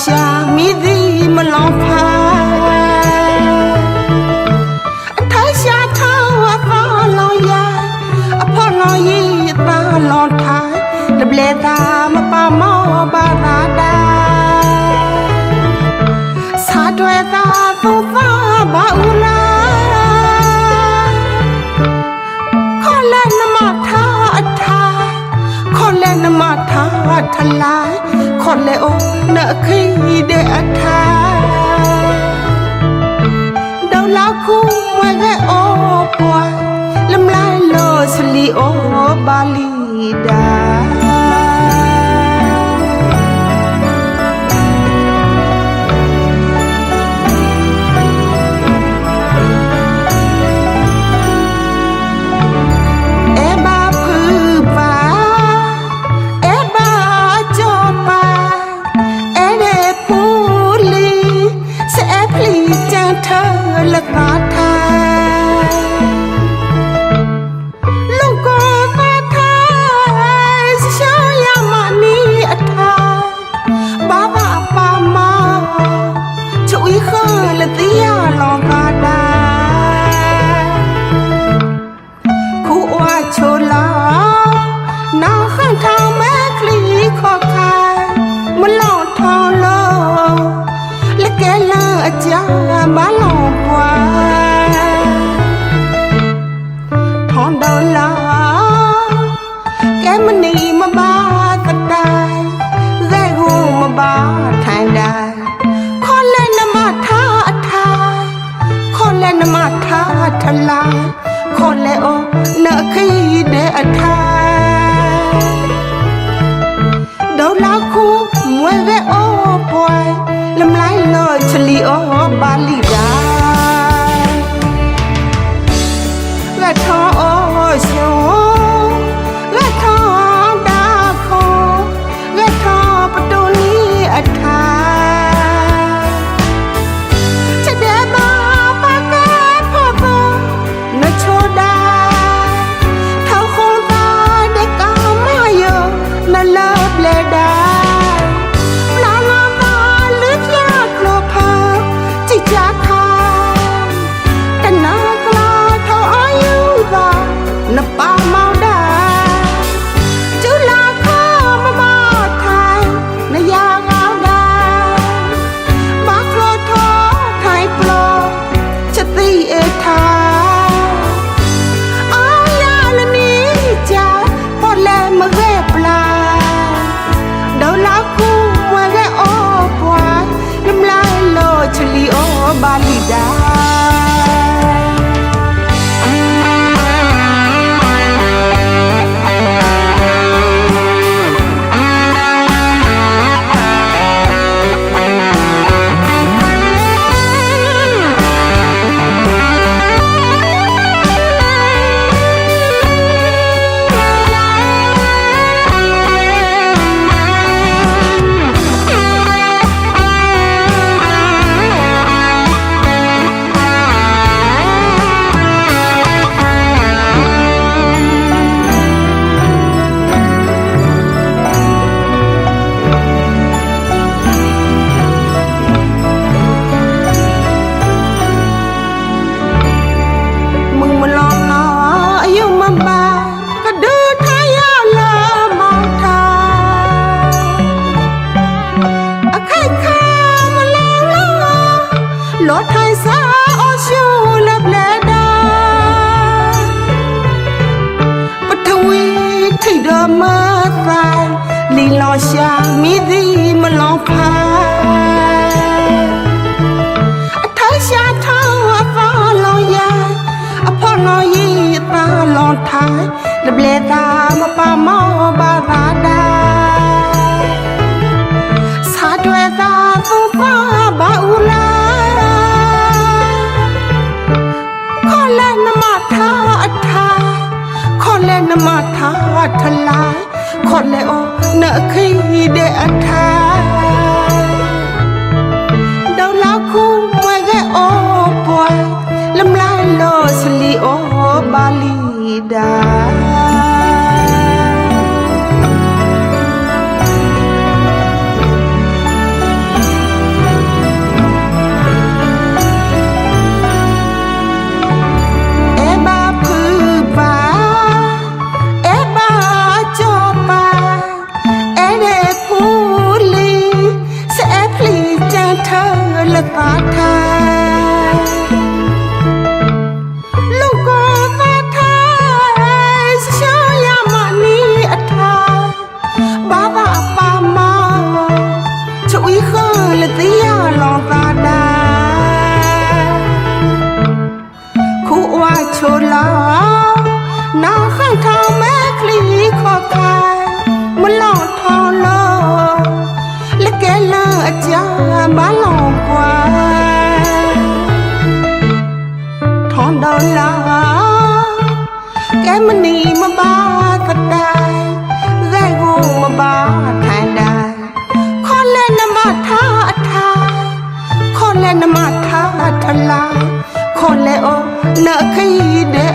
ရှာမိသည်မလွန်ဖာအထရှာထောင်းဝပေါလောင်ရအဖေါ်လောင်ရပါလွန်ထားတပလေသာမပါမောပါသာတာစာတွေသာသုံးသာဘာဦးလား သာထလာခေါ်လေအိုနခိဒေအထာဒေါလာခုဝဲကဲအိုပွားလမ်လာလောစလီအိုဘာလီဒါ ထလာခေါ်လဲအိုနခီးတဲ့အထာဒေါလာခုမွဲရဲအိုပွိုင်လမ်လိုက်လို့ချလီအိုဘာလီ ထိတ်တော်မဆိုင်လီလောရှာမိသည်မလောဖာအထိုင်ရှာထောင်းအပါလောင်ရအဖော်လောင်ရီတာလောင်ထိုင်လပလက်တာမပါမောပါသာတာစာတွေသာသူပါ ခေါ်လဲနမထာထလာခေါ်လဲအောနခိတဲ့အထာဒေါ chan thơ le ta tha Lu ko ta tha Sha ya ma ni a tha Ba ba pa ma Chui khơ le ti ya long ta da ခုအဝချိုလာ လာအကြမလောင်ကွာထောင်တော်လာကဲမနီမပါကတိုင်ဇဲကိုမပါထိုင်တိုင်ခေါ်လဲနမထားအထားခေါ်လဲနမထားထလာခေါ်လဲအောနခိတဲ့